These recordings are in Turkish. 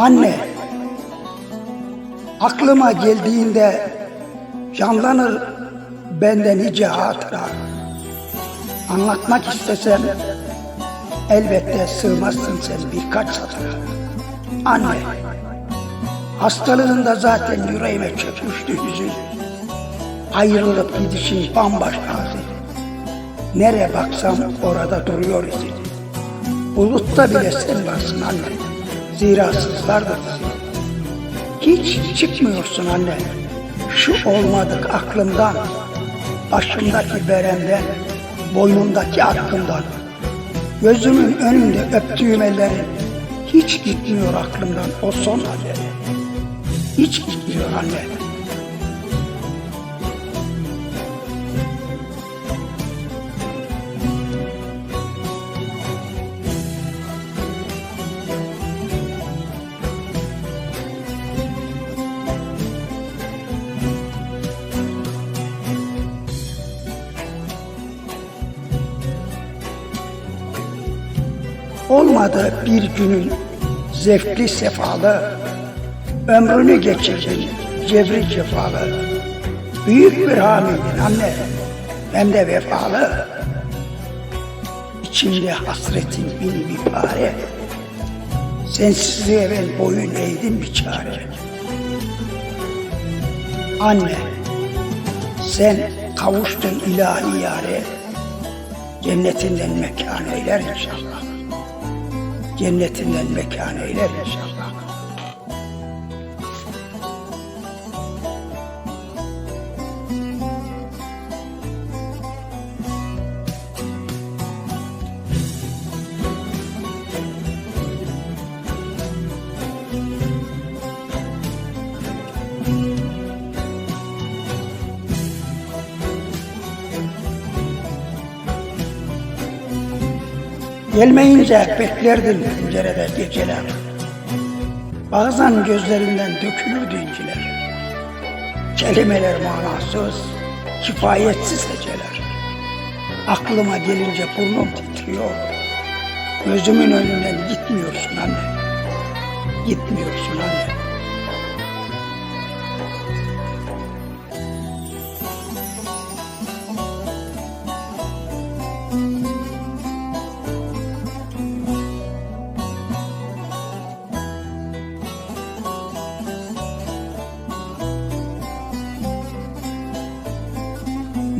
Anne, aklıma geldiğinde canlanır bende nice hatıra. Anlatmak istesem elbette sığmazsın sen birkaç satıra. Anne, hastalığında zaten yüreğime çökmüştü hüzün. Ayrılıp gidişin bambaşkaydı. Nereye baksam orada duruyor izin. Bulutta bile sen varsın anne. Zira. Hiç çıkmıyorsun anne. Şu olmadık aklımdan. Başımdaki beremden. Boynumdaki aklımdan. Gözümün önünde öptüğüm ellerin. Hiç gitmiyor aklımdan o son halleri. Hiç gitmiyor anne. Olmadı bir günün zevkli sefalı, ömrünü geçirdin cebri cefalı. Büyük bir hamiydin anne, hem de vefalı. İçimde hasretin bin bir pare, sensizliğe ben boyun eğdim bir çare. Anne, sen kavuştun ilahi yare, cennetinden mekan eyler inşallah cennetinden mekan eyler inşallah. Gelmeyince beklerdim pencerede geceler. Bazen gözlerinden dökülürdü inciler. Kelimeler manasız, kifayetsiz heceler. Aklıma gelince burnum titriyor. Gözümün önünden gitmiyorsun anne. Gitmiyorsun anne.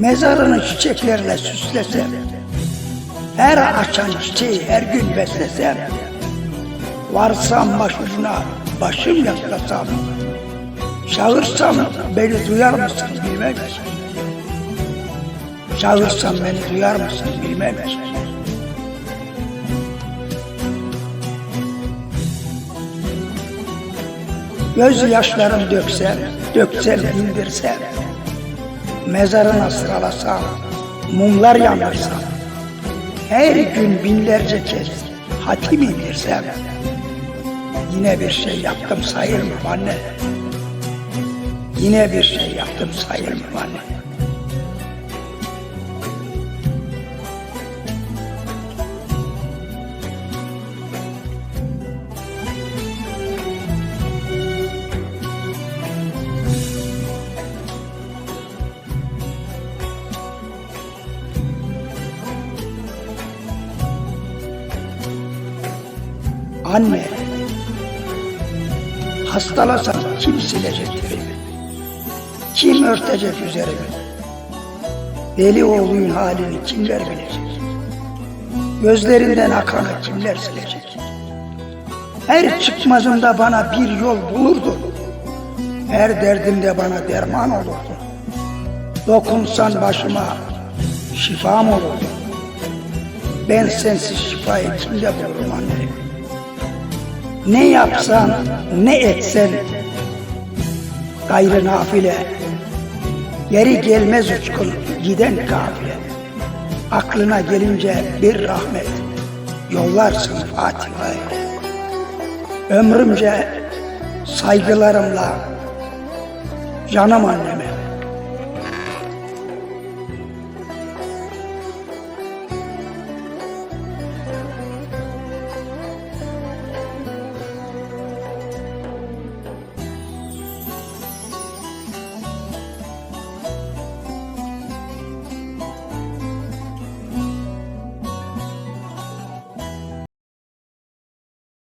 Mezarını çiçeklerle süslesem, her açan çiçeği her gün beslesem, varsam başucuna başım yaklasam, çağırsam beni duyar mısın bilmem. Çağırsam beni duyar mısın bilmem. Göz yaşlarım döksem, döksem indirsem, mezarına sıralasam, mumlar yandırsam, her gün binlerce kez hatim indirsem, yine bir şey yaptım sayılmam anne. Yine bir şey yaptım sayılmam anne. Anne, hastalasam kim silecek yerimi? Kim örtecek üzerimi? Deli oğluyun halini kimler bilecek? Gözlerinden akanı kimler silecek? Her çıkmazımda bana bir yol bulurdu. Her derdimde bana derman olurdu. Dokunsan başıma şifam olurdu. Ben sensiz şifayı kimde bulurum anne? Ne yapsan, ne etsen gayrı nafile. Geri gelmez uçkun giden kafile. Aklına gelince bir rahmet yollarsın Fatiha'ya. Ömrümce saygılarımla canım anneme